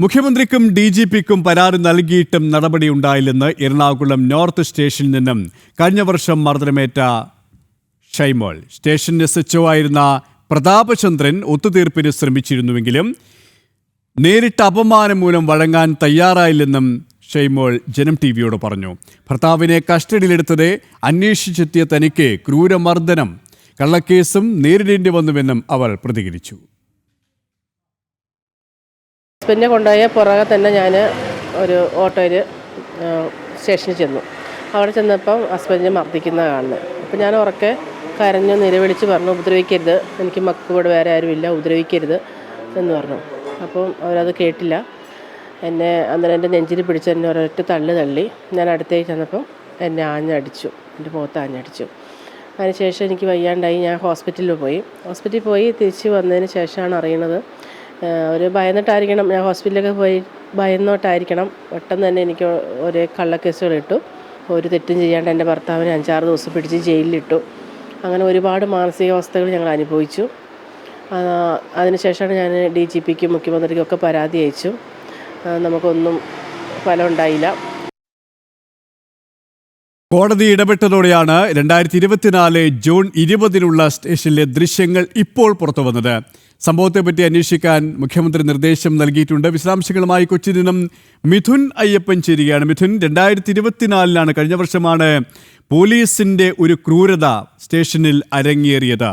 മുഖ്യമന്ത്രിക്കും D G പിക്കും പരാതി നൽകിയിട്ടും നടപടി ഉണ്ടായില്ലെന്ന് എറണാകുളം നോർത്ത് സ്റ്റേഷനിൽ നിന്നും കഴിഞ്ഞ വർഷം മർദ്ദനമേറ്റ ഷൈമോൾ. സ്റ്റേഷൻ എസ് എച്ച് ആയിരുന്ന പ്രതാപചന്ദ്രൻ ഒത്തുതീർപ്പിന് ശ്രമിച്ചിരുന്നുവെങ്കിലും നേരിട്ട അപമാനം മൂലം വഴങ്ങാൻ തയ്യാറായില്ലെന്നും ഷെയ്മോൾ ജനം ടി വിയോട് പറഞ്ഞു. ഭർത്താവിനെ കസ്റ്റഡിയിലെടുത്തത് അന്വേഷിച്ചെത്തിയ തനിക്ക് ക്രൂരമർദ്ദനം കള്ളക്കേസും നേരിടേണ്ടി വന്നുവെന്നും അവൾ പ്രതികരിച്ചു. ഹസ്ബൻഡിനെ കൊണ്ടുപോയ പുറകെ തന്നെ ഞാൻ ഒരു ഓട്ടോയിൽ സ്റ്റേഷനിൽ ചെന്നു. അവിടെ ചെന്നപ്പം ഹസ്ബൻഡിനെ മർദ്ദിക്കുന്ന കാണുന്നത് അപ്പം ഞാൻ ഉറക്കെ കരഞ്ഞ് നിലവിളിച്ച് പറഞ്ഞു ഉപദ്രവിക്കരുത് എനിക്ക് മക്കൾ ഇവിടെ വേറെ ആരുമില്ല ഉപദ്രവിക്കരുത് എന്ന് പറഞ്ഞു. അപ്പം അവരത് കേട്ടില്ല. എന്നെ അന്നേരം എന്റെ നെഞ്ചിൽ പിടിച്ച് എന്നെ ഒരൊറ്റ തള്ളി തള്ളി ഞാൻ അടുത്തേക്ക് ചെന്നപ്പം എന്നെ ആഞ്ഞടിച്ചു എന്റെ മുഖത്ത് ആഞ്ഞടിച്ചു. അതിനുശേഷം എനിക്ക് വയ്യാണ്ടായി ഞാൻ ഹോസ്പിറ്റലിൽ പോയി. ഹോസ്പിറ്റലിൽ പോയി തിരിച്ച് വന്നതിന് ശേഷമാണ് അറിയണത് ഒരു ഭയന്നിട്ടായിരിക്കണം. ഞാൻ ഹോസ്പിറ്റലിലൊക്കെ പോയി ഭയന്നോട്ടായിരിക്കണം. പെട്ടെന്ന് തന്നെ എനിക്ക് ഒരേ കള്ളക്കേസുകൾ ഇട്ടു. ഒരു തെറ്റും ചെയ്യാണ്ട് എന്റെ ഭർത്താവിനെ അഞ്ചാറ് ദിവസം പിടിച്ച് ജയിലിലിട്ടു. അങ്ങനെ ഒരുപാട് മാനസികാവസ്ഥകൾ ഞങ്ങൾ അനുഭവിച്ചു. അതിനുശേഷമാണ് ഞാൻ ഡി ജി പിക്കും മുഖ്യമന്ത്രിക്കും ഒക്കെ പരാതി അയച്ചു. നമുക്കൊന്നും ഫലം ഉണ്ടായില്ല. കോടതി ഇടപെട്ടതോടെയാണ് രണ്ടായിരത്തി ഇരുപത്തിനാല് ജൂൺ ഇരുപതിനുള്ള സ്റ്റേഷനിലെ ദൃശ്യങ്ങൾ ഇപ്പോൾ പുറത്തു വന്നത് സംഭവത്തെപ്പറ്റി അന്വേഷിക്കാൻ മുഖ്യമന്ത്രി നിർദ്ദേശം നൽകിയിട്ടുണ്ട്. വിശദാംശങ്ങളുമായി കൊച്ചി ദിനം മിഥുൻ അയ്യപ്പൻ ചേരുകയാണ്. മിഥുൻ രണ്ടായിരത്തി ഇരുപത്തിനാലിലാണ് കഴിഞ്ഞ വർഷമാണ് പോലീസിന്റെ ഒരു ക്രൂരത സ്റ്റേഷനിൽ അരങ്ങേറിയത്.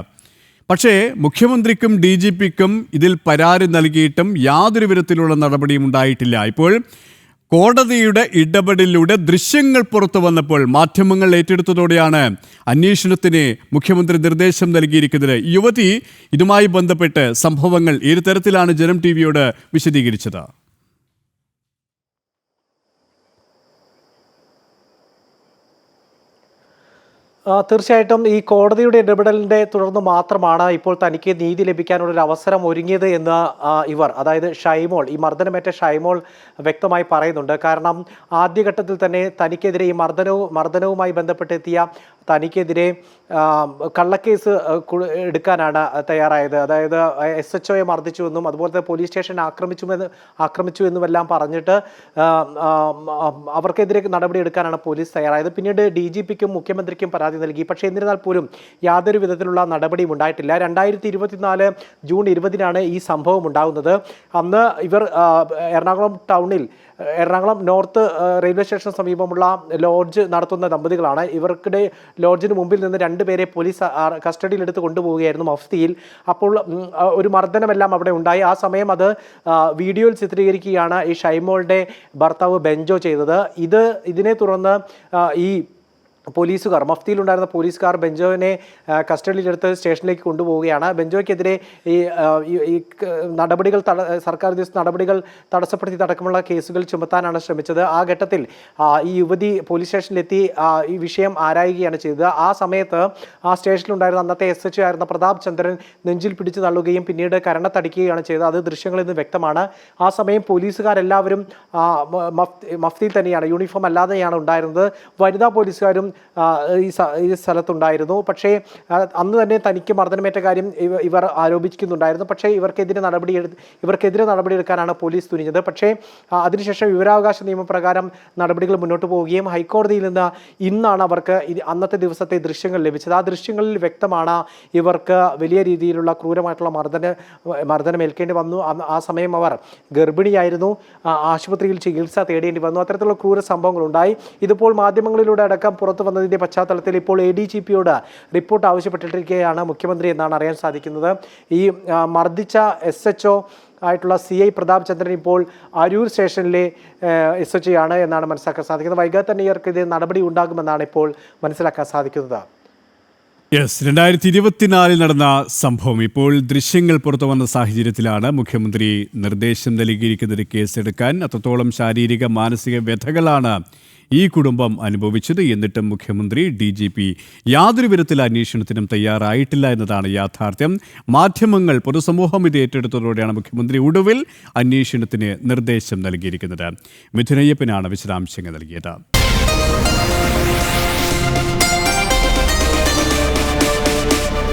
പക്ഷേ മുഖ്യമന്ത്രിക്കും ഡി ജി പിക്കും ഇതിൽ പരാതി നൽകിയിട്ടും യാതൊരു വിധത്തിലുള്ള നടപടിയും ഉണ്ടായിട്ടില്ല. ഇപ്പോൾ കോടതിയുടെ ഇടപെടലിലൂടെ ദൃശ്യങ്ങൾ പുറത്തു വന്നപ്പോൾ മാധ്യമങ്ങൾ ഏറ്റെടുത്തതോടെയാണ് അന്വേഷണത്തിന് മുഖ്യമന്ത്രി നിർദ്ദേശം നൽകിയിരിക്കുന്നത്. യുവതി ഇതുമായി ബന്ധപ്പെട്ട് സംഭവങ്ങൾ ഏത് തരത്തിലാണ് ജനം ടി വിയോട് വിശദീകരിച്ചത്? തീർച്ചയായിട്ടും ഈ കോടതിയുടെ ഇടപെടലിന്റെ തുടർന്ന് മാത്രമാണ് ഇപ്പോൾ തനിക്ക് നീതി ലഭിക്കാനുള്ള ഒരു അവസരം ഒരുങ്ങിയത് എന്ന് ഇവർ അതായത് ഷൈമോൾ ഈ മർദ്ദനമേറ്റ ഷൈമോൾ വ്യക്തമായി പറയുന്നുണ്ട്. കാരണം ആദ്യഘട്ടത്തിൽ തന്നെ തനിക്കെതിരെ ഈ മർദ്ദനവും മർദ്ദനവുമായി ബന്ധപ്പെട്ടെത്തിയ തനിക്കെതിരെ കള്ളക്കേസ് എടുക്കാനാണ് തയ്യാറായത്. അതായത് എസ് എച്ച് ഒയെ മർദ്ദിച്ചുവെന്നും അതുപോലെ തന്നെ പോലീസ് സ്റ്റേഷൻ ആക്രമിച്ചുവെന്ന് ആക്രമിച്ചു എന്നുമെല്ലാം പറഞ്ഞിട്ട് അവർക്കെതിരെ നടപടി എടുക്കാനാണ് പോലീസ് തയ്യാറായത്. പിന്നീട് ഡി ജി പിക്കും മുഖ്യമന്ത്രിക്കും പരാതി നൽകി. പക്ഷേ എന്നിരുന്നാൽ പോലും യാതൊരു വിധത്തിലുള്ള നടപടിയും ഉണ്ടായിട്ടില്ല. രണ്ടായിരത്തി ഇരുപത്തിനാല് ജൂൺ ഇരുപതിനാണ് ഈ സംഭവം ഉണ്ടാകുന്നത് അന്ന് ഇവർ എറണാകുളം ടൗണിൽ എറണാകുളം നോർത്ത് റെയിൽവേ സ്റ്റേഷന് സമീപമുള്ള ലോഡ്ജ് നടത്തുന്ന ദമ്പതികളാണ്. ഇവർക്കിടെ ലോഡ്ജിന് മുമ്പിൽ നിന്ന് രണ്ടുപേരെ പോലീസ് കസ്റ്റഡിയിലെടുത്ത് കൊണ്ടുപോവുകയായിരുന്നു മഫ്തിയിൽ. അപ്പോൾ ഒരു മർദ്ദനമെല്ലാം അവിടെ ഉണ്ടായി. ആ സമയം അത് വീഡിയോയിൽ ചിത്രീകരിക്കുകയാണ് ഈ ഷൈമോളുടെ ഭർത്താവ് ബെഞ്ചോ ചെയ്തത്. ഇത് ഇതിനെ തുടർന്ന് ഈ പോലീസുകാർ മഫ്തിയിലുണ്ടായിരുന്ന പോലീസുകാർ ബെഞ്ചോവിനെ ആ, കസ്റ്റഡിയിലെടുത്ത് സ്റ്റേഷനിലേക്ക് കൊണ്ടുപോവുകയാണ്. ബെഞ്ചോയ്ക്കെതിരെ ഈ ഈ- നടപടികൾ തട സർക്കാർ ഉദ്യോഗസ്ഥ നടപടികൾ തടസ്സപ്പെടുത്തി അടക്കമുള്ള കേസുകൾ ചുമത്താനാണ് ശ്രമിച്ചത്. ആ ഘട്ടത്തിൽ ഈ യുവതി പോലീസ് സ്റ്റേഷനിലെത്തി ഈ വിഷയം ആരായുകയാണ് ചെയ്തത്. ആ സമയത്ത് ആ സ്റ്റേഷനിലുണ്ടായിരുന്ന അന്നത്തെ എസ് എച്ച് ആയിരുന്ന പ്രതാപ് ചന്ദ്രൻ നെഞ്ചിൽ പിടിച്ചു തള്ളുകയും പിന്നീട് കരണത്തടിക്കുകയാണ് ചെയ്തത്. അത് ദൃശ്യങ്ങളിൽ നിന്ന് വ്യക്തമാണ്. ആ സമയം പോലീസുകാരെല്ലാവരും മഫ്തി- മഫ്തിയിൽ തന്നെയാണ് യൂണിഫോം അല്ലാതെയാണ് ഉണ്ടായിരുന്നത്. വനിതാ പോലീസുകാരും ഈ സ്ഥലത്തുണ്ടായിരുന്നു. പക്ഷേ അന്ന് തന്നെ തനിക്ക് മർദ്ദനമേറ്റ കാര്യം ഇവർ ആരോപിക്കുന്നുണ്ടായിരുന്നു. പക്ഷേ ഇവർക്കെതിരെ നടപടി ഇവർക്കെതിരെ നടപടിയെടുക്കാനാണ് പോലീസ് തുനിഞ്ഞത്. പക്ഷേ അതിനുശേഷം വിവരാവകാശ നിയമപ്രകാരം നടപടികൾ മുന്നോട്ട് പോവുകയും ഹൈക്കോടതിയിൽ നിന്ന് ഇന്നാണ് അവർക്ക് അന്നത്തെ ദിവസത്തെ ദൃശ്യങ്ങൾ ലഭിച്ചത്. ആ ദൃശ്യങ്ങളിൽ വ്യക്തമാണ് ഇവർക്ക് വലിയ രീതിയിലുള്ള ക്രൂരമായിട്ടുള്ള മർദ്ദന മർദ്ദനമേൽക്കേണ്ടി വന്നു. ആ സമയം അവർ ഗർഭിണിയായിരുന്നു. ആശുപത്രിയിൽ ചികിത്സ തേടേണ്ടി വന്നു. അത്തരത്തിലുള്ള ക്രൂര സംഭവങ്ങളുണ്ടായി. ഇതിപ്പോൾ മാധ്യമങ്ങളിലൂടെ അടക്കം പുറത്തു വന്നതിന്റെ പശ്ചാത്തലത്തിൽ ഇപ്പോൾ എ ഡി ജി പിയോട് റിപ്പോർട്ട് ആവശ്യപ്പെട്ടിരിക്കുകയാണ് മുഖ്യമന്ത്രി എന്നാണ് അറിയാൻ സാധിക്കുന്നത്. ഈ മർദ്ദിച്ച എസ് എച്ച് ഒ ആയിട്ടുള്ള സി ഐ പ്രതാപ് ചന്ദ്രൻ ഇപ്പോൾ അരൂർ സ്റ്റേഷനിലെ എസ് എച്ച് ആണ് എന്നാണ് മനസ്സിലാക്കാൻ സാധിക്കുന്നത്. വൈകാതെ തന്നെ ഇവർക്ക് ഇത് നടപടി ഉണ്ടാകുമെന്നാണ് ഇപ്പോൾ മനസ്സിലാക്കാൻ സാധിക്കുന്നത്. യെസ് രണ്ടായിരത്തി ഇരുപത്തിനാലിൽ നടന്ന സംഭവം ഇപ്പോൾ ദൃശ്യങ്ങൾ പുറത്തു വന്ന സാഹചര്യത്തിലാണ് മുഖ്യമന്ത്രി നിർദ്ദേശം നൽകിയിരിക്കുന്നത് കേസെടുക്കാൻ. അത്രത്തോളം ശാരീരിക മാനസിക വ്യഥകളാണ് ഈ കുടുംബം അനുഭവിച്ചത് എന്നിട്ടും മുഖ്യമന്ത്രി ഡി ജി പി യാതൊരു വിധത്തിൽ അന്വേഷണത്തിനും തയ്യാറായിട്ടില്ല എന്നതാണ് യാഥാർത്ഥ്യം. മാധ്യമങ്ങൾ പൊതുസമൂഹം ഇത് ഏറ്റെടുത്തതോടെയാണ് മുഖ്യമന്ത്രി ഒടുവിൽ അന്വേഷണത്തിന് നിർദ്ദേശം നൽകിയിരിക്കുന്നത്. മിഥുനയ്യപ്പനാണ് വിശദാംശങ്ങൾ നൽകിയത്.